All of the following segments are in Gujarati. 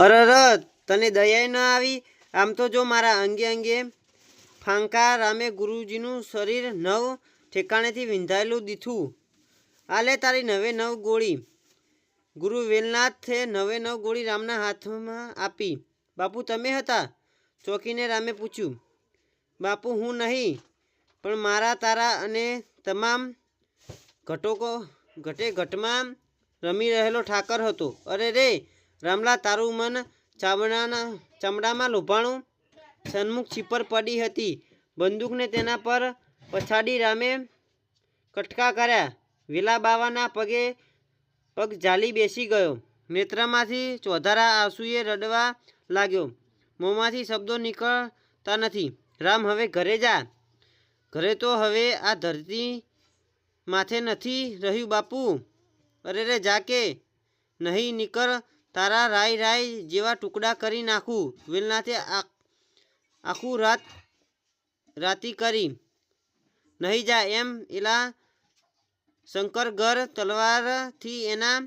અરર તને દયાય ન આવી? આમ તો જો મારા અંગે અંગે ફાંકા રામે ગુરુજીનું શરીર નવ ઠેકાણેથી વિંધાયેલું દીઠું આલે તારી નવે નવ ગોળી. ગુરુ વેલનાથે નવે નવ ગોળી રામના હાથમાં આપી. બાપુ, તમે હતા? ચોકીને રામે પૂછ્યું. બાપુ, હું નહીં, પણ મારા, તારા અને તમામ ઘટોકો ઘટે ઘટમાં રમી રહેલો ઠાકર હતો. અરે, રે રામલા તારું મન ચામડાના ચામડામાં લોભાણું? સન્મુખ છીપર પડી હતી. બંદૂકને તેના પર પછાડી રામે કટકા કર્યા. વેલા બાવાના પગે પગ ઝાલી બેસી ગયો. નેત્રમાંથી ચોધારા આંસુએ રડવા લાગ્યો. મોંમાંથી શબ્દો નીકળતા નથી. રામ, હવે ઘરે જા. ઘરે તો હવે આ ધરતી માથે નથી રહ્યું બાપુ. અરે રે જાકે નહીં નીકળ તારા રાય રાય જેવા ટુકડા કરી નાખું. વેલનાથે આખું રાત રાતી કરી. નહીં જા એમ એલા શંકર ઘર તલવારથી એના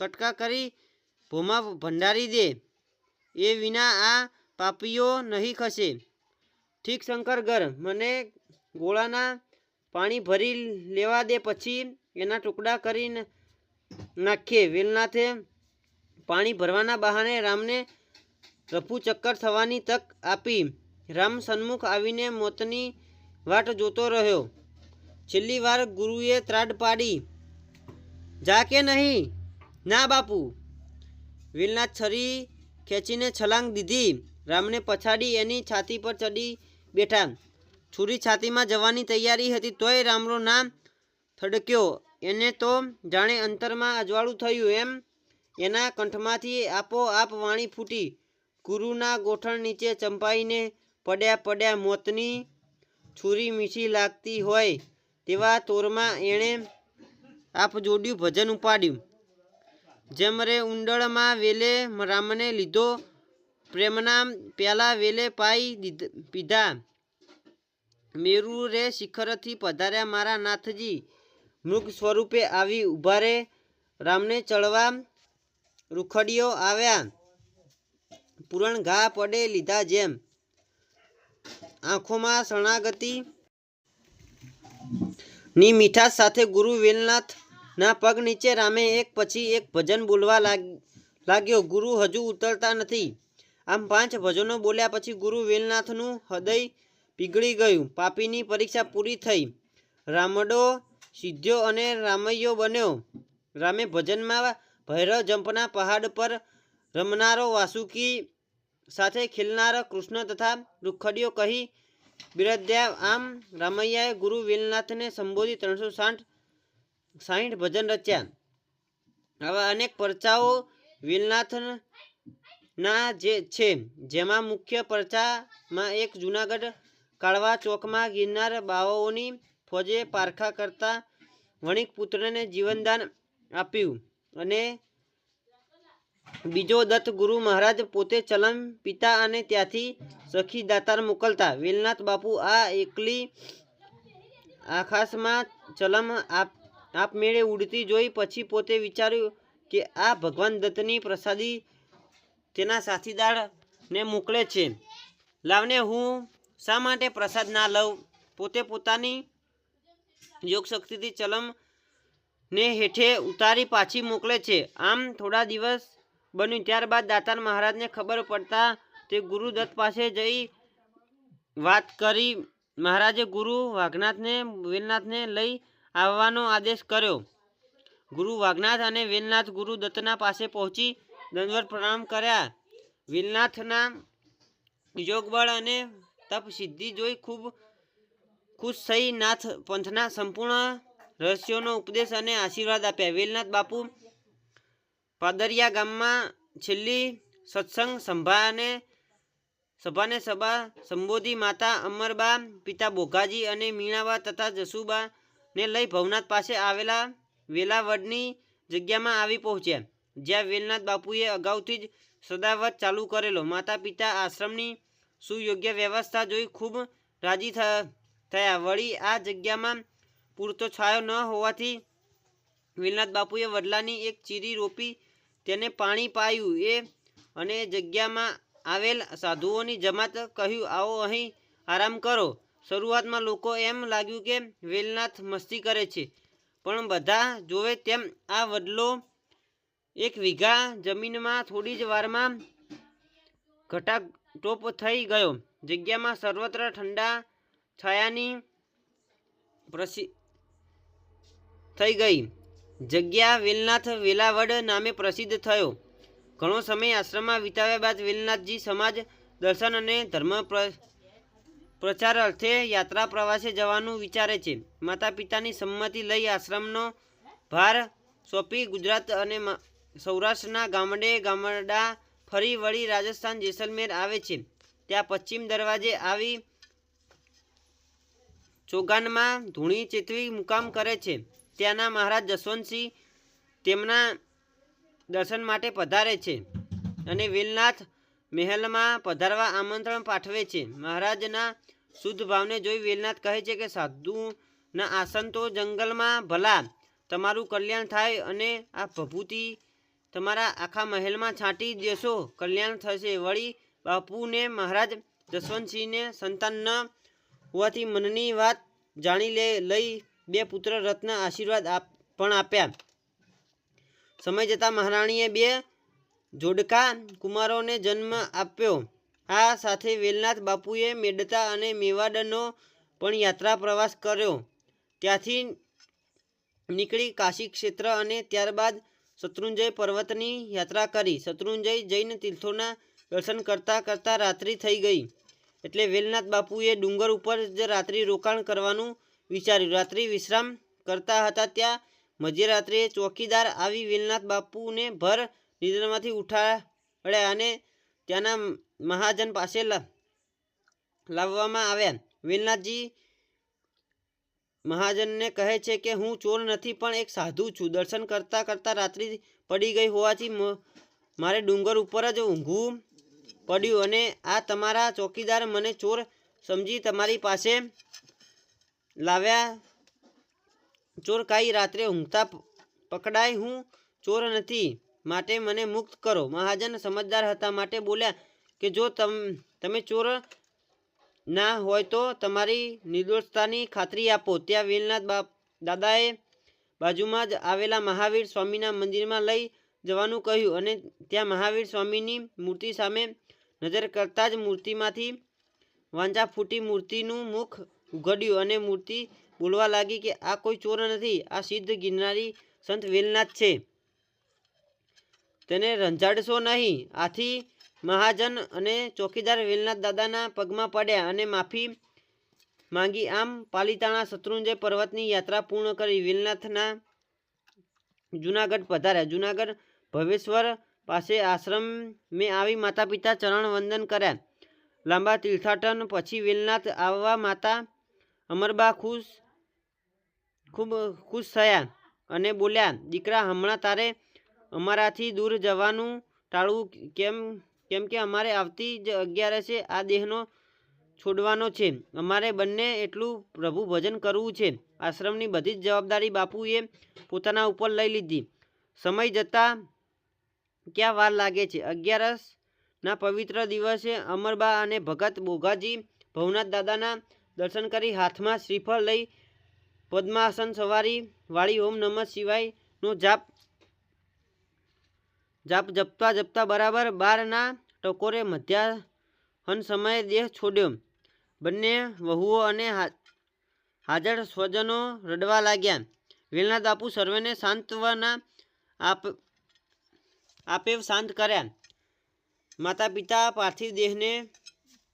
કટકા કરી ભૂમા ભંડારી દે. એ વિના આ પાપીઓ નહીં ખસે. ઠીક શંકર ઘર મને ગોળાના પાણી ભરી લેવા દે પછી એના ટુકડા કરી નાખીએ વેલનાથે પાણી ભરવાના બહાને રામને રફુ ચક્કર થવાની તક આપી. રામ સન્મુખ આવીને મોતની વાટ જોતો રહ્યો. છેલ્લી વાર ગુરુએ ત્રાડ પાડી. જા કે નહીં? ના બાપુ. વેલનાથ છરી ખેંચીને છલાંગ દીધી. રામને પછાડી એની છાતી પર ચડી બેઠા. છુરી છાતીમાં જવાની તૈયારી હતી તોય રામનો નામ થડક્યો. એને તો જાણે અંતરમાં અજવાળું થયું એમ. એના કંઠમાંથી આપોઆપ વાણી ફૂટી. ગુરુના ગોઠણ નીચે ચંપાઈને પડ્યા પડ્યા મોતની છુરી મીઠી લાગતી હોય તેવા તોરમાં એણે આપ જોડ્યું ભજન ઉપાડ્યું. જેમ રે ઉંડળમાં વેલે રામને લીધો પ્રેમના પ્યાલા વેલે પાઈ પીધા. મેરુ રે શિખરથી પધાર્યા મારા નાથજી. મૃગ સ્વરૂપે આવી ઊભા રે, રામને ચડવા રૂખડીઓ આવ્યા. પૂરણ ઘા પડે લીધા જેમ. આંખોમાં શરણાગતિ ની મીઠાશ સાથે ગુરુ વેલનાથ ના પગ નીચે રામે એક પછી એક ભજન બોલવા લાગ- લાગ્યો. ગુરુ હજુ ઉતરતા નથી. આમ પાંચ ભજનો બોલ્યા પછી ગુરુ વેલનાથનું હૃદય પીગળી ગયું. પાપીની પરીક્ષા પૂરી થઈ. રામડો સિદ્ધ્યો અને રામૈયો બન્યો. રામે ભજનમાં ભૈરવ જંપના પહાડ પર રમનારો વાસુકી સાથે ખીલનાર કૃષ્ણ તથા રૂખડીઓ કહી બિરદ્યા આમ રામૈયાએ ગુરુ વેલનાથને સંબોધી ત્રણસો સાઠ, સાહીઠ ભજન રચ્યા. આવા અનેક પરચાઓ વેલનાથના જે છે, જેમાં મુખ્ય પરચામાં એક જૂનાગઢ, કાળવા ચોકમાં ગિરનાર બાવાઓની ફોજે પારખા કરતા વણિક પુત્રને જીવનદાન આપ્યું. અને બીજો દત્ત ગુરુ મહારાજ પોતે ચલમ પિતા અને ત્યાંથી સખી દાતાર મોકલતા. વેલનાથ બાપુ આ એકલી આકાશમાં ચલમ આપ, આપમેળે ઉડતી જોઈ પછી પોતે વિચાર્યું કે આ ભગવાન દત્તની પ્રસાદી તેના સાથીદારને મોકલે છે. લાવને હું શા માટે પ્રસાદ ના લઉં? પોતે પોતાની યોગ શક્તિથી ચલમ ને હેઠે ઉતારી પાછી મોકલે છે. આમ થોડા દિવસ બન્યું. ત્યારબાદ દાતાર મહારાજને ખબર પડતા તે ગુરુદત્ત પાસે જઈ વાત કરી. મહારાજે ગુરુ વાઘનાથને, વેલનાથને લઈ આવવાનો આદેશ કર્યો. ગુરુ વાઘનાથ અને વેલનાથ ગુરુ દત્તના પાસે પહોંચી દંડવત પ્રણામ કર્યા. વેલનાથના યોગબળ અને તપ સિદ્ધિ જોઈ ખૂબ ખુશ થઈ. નાથ પંથના સંપૂર્ણ રહસ્યોનો ઉપદેશ અને આશીર્વાદ આપ્યા. વેલનાથ બાપુ પાદરિયા ગામમાં છેલ્લી સત્સંગ સંભાને, સભાને સભા સંબોધી માતા અમરબા, પિતા બોઘાજી અને મીણાબા તથા જસુબા ને લઈ ભવનાથ પાસે આવેલા વેલાવડની જગ્યામાં આવી પહોંચ્યા. જ્યાં વેલનાથ બાપુએ અગાઉથી જ સદાવત ચાલુ કરેલો. માતા પિતા આશ્રમની સુયોગ્ય વ્યવસ્થા જોઈ ખૂબ રાજી થયા. વળી આ જગ્યામાં પૂરતો છાયો ન હોવાથી વેલનાથ બાપુએ વડલાની એક ચીરી રોપી તેને પાણી પાયું એ અને જગ્યામાં આવેલ સાધુઓની જમાત કહ્યું, આવો અહીં આરામ કરો. શરૂઆતમાં લોકો એમ લાગ્યું કે વેલનાથ મસ્તી કરે છે, પણ બધા જોવે તેમ આ વડલો એક વીઘા જમીનમાં થોડી જ વારમાં ઘટાટોપ થઈ ગયો. જગ્યામાં સર્વત્ર ઠંડા છાયાની પ્રસી થઈ ગઈ. જગ્યા વેલનાથ વેલાવડ નામે પ્રસિદ્ધ થયો. ઘણો સમય આશ્રમમાં વિતાવ્યા બાદ વેલનાથજી સમાજ દર્શન અને ધર્મ પ્ર- પ્રચાર અર્થે યાત્રા પ્રવાસે જવાનું વિચારે છે. માતા પિતાની સંમતિ લઈ આશ્રમનો ભાર સોંપી ગુજરાત અને સૌરાષ્ટ્રના ગામડે ગામડા ફરી વળી રાજસ્થાન જેસલમેર આવે છે. ત્યાં પશ્ચિમ દરવાજે આવી ચોગાનમાં ધૂણી ચેતવી મુકામ કરે છે. ત્યાંના મહારાજ જસવંતસિંહ તેમના દર્શન માટે પધારે છે અને વેલનાથ મહેલમાં પધારવા આમંત્રણ પાઠવે છે. મહારાજના શુદ્ધ ભાવને જોઈ વેલનાથ કહે છે કે, સાધુના આસન તો જંગલમાં ભલા, તમારું કલ્યાણ થાય અને આ ભભૂતિ તમારા આખા મહેલમાં છાંટી દેશો, કલ્યાણ થશે. વળી બાપુને મહારાજ જસવંતસિંહને સંતાન ન હોવાથી મનની વાત જાણી લે, લઈ બે પુત્ર રત્ન આશીર્વાદ પણ આપ્યા. સમય જતાં મહારાણીએ બે જોડકા કુમારોને જન્મ આપ્યો. આ સાથે વેલનાથ બાપુએ મેડતા અને મેવાડનો પણ યાત્રા પ્રવાસ કર્યો. ત્યાંથી નીકળી કાશી ક્ષેત્ર અને ત્યારબાદ શત્રુંજય પર્વતની યાત્રા કરી. શત્રુંજય જૈન તીર્થોના દર્શન કરતાં કરતાં રાત્રિ થઈ ગઈ. એટલે વેલનાથ બાપુએ ડુંગર ઉપર જ રાત્રિ રોકાણ કરવાનું વિચાર્યું. રાત્રિ વિશ્રામ કરતા હતા ત્યાં મધ્યરાત્રિએ ચોકીદાર આવી વેલનાથ બાપુને ભર નિદ્રામાંથી ઉઠાડ્યા અને ત્યાંના મહાજન પાસે લાવવામાં આવ્યા. વેલનાથજી મહાજનને કહે છે કે, હું ચોર નથી, પણ એક સાધુ છું. દર્શન કરતાં કરતાં રાત્રિ પડી ગઈ હોવાથી મારે ડુંગર ઉપર જ ઊંઘવું પડ્યું અને આ તમારા ચોકીદાર મને ચોર સમજી તમારી પાસે લાવ્યા. ચોર કાંઈ રાત્રે ઊંઘતા પકડાય હું ચોર નથી, માટે મને મુક્ત કરો. મહાજન સમજદાર હતા, માટે બોલ્યા કે જો તમ, તમે ચોર ના હોય તો તમારી નિર્દોષતાની ખાતરી આપો. ત્યાં વેલનાથ બાપ, દાદાએ બાજુમાં જ આવેલા મહાવીર સ્વામીના મંદિરમાં લઈ જવાનું કહ્યું અને ત્યાં મહાવીર સ્વામીની મૂર્તિ સામે નજર કરતાં જ મૂર્તિમાંથી વાંચા ફૂટી મૂર્તિનું મુખ ઉઘડ્યું અને મૂર્તિ બોલવા લાગી કે આ કોઈ ચોર નથી, આ સિદ્ધ ગિરનારી સંત વેલનાથ છે. તેને રંજાડશો નહીં. આથી મહાજન અને ચોકીદાર વેલનાથ દાદાના પગમાં પડ્યા અને માફી માંગી. આમ પાલિતાણા શત્રુંજય પર્વતની યાત્રા પૂર્ણ કરી વેલનાથના જુનાગઢ પધાર્યા. જુનાગઢ ભવેશ્વર પાસે આશ્રમ મેં આવી માતા પિતા ચરણ વંદન કર્યા. લાંબા તીર્થાટન પછી વેલનાથ આવવા માતા અમરબા ખુશ, ખૂબ ખુશ થયા અને બોલ્યા, દીકરા, હમણાં તારે અમારાથી દૂર જવાનું ટાળવું કેમ કેમ કે અમારે આવતી જ અગિયારસે આ દેહનો છોડવાનો છે. અમારે બંને એટલું પ્રભુ ભજન કરવું છે. આશ્રમની બધી જ જવાબદારી બાપુએ પોતાના ઉપર લઈ લીધી. સમય જતાં ક્યાં વાર લાગે છે? અગિયારસના પવિત્ર દિવસે અમરબા અને ભગત બોઘાજી ભવનાથ દાદાના દર્શન કરી હાથમાં શ્રીફળ લઈ પદ્માસન સવારી વાળી ઓમ નમઃ શિવાયનો જાપ જાપ જપતા જપતા બરાબર બારના ટકોરે મધ્યાહન સમયે દેહ છોડ્યો. બંને વહુઓ અને હાજર સ્વજનો રડવા લાગ્યા. વેલનાથ બાપુ સર્વેને સાંત્વના આપ, આપેવ શાંત કર્યા. માતા પિતા પાર્થિવ દેહને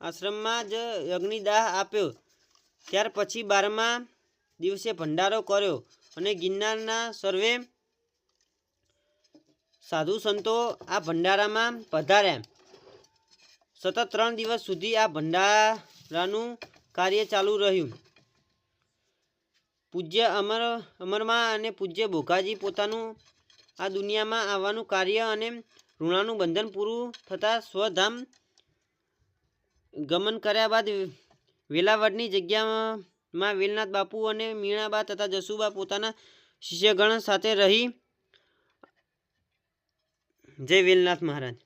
આશ્રમમાં જ અગ્નિદાહ આપ્યો. ત્યાર પછી બારમા દિવસે ભંડારો કર્યો અને ગિરનારના સર્વે સાધુ સંતો આ ભંડારામાં પધાર્યા. સતત ત્રણ દિવસ સુધી આ ભંડારાનું કાર્ય ચાલુ રહ્યું. પૂજ્ય અમર, અમરમાં અને પૂજ્ય ભોગાજી પોતાનું આ દુનિયામાં આવવાનું કાર્ય અને ઋણાનું બંધન પૂરું થતાં સ્વધામ ગમન કર્યા બાદ વેલાવડની જગ્યામાં વેલનાથ બાપુ અને મીણાબા તથા જસુબા પોતાના શિષ્યગણ સાથે રહી. જય વેલનાથ મહારાજ.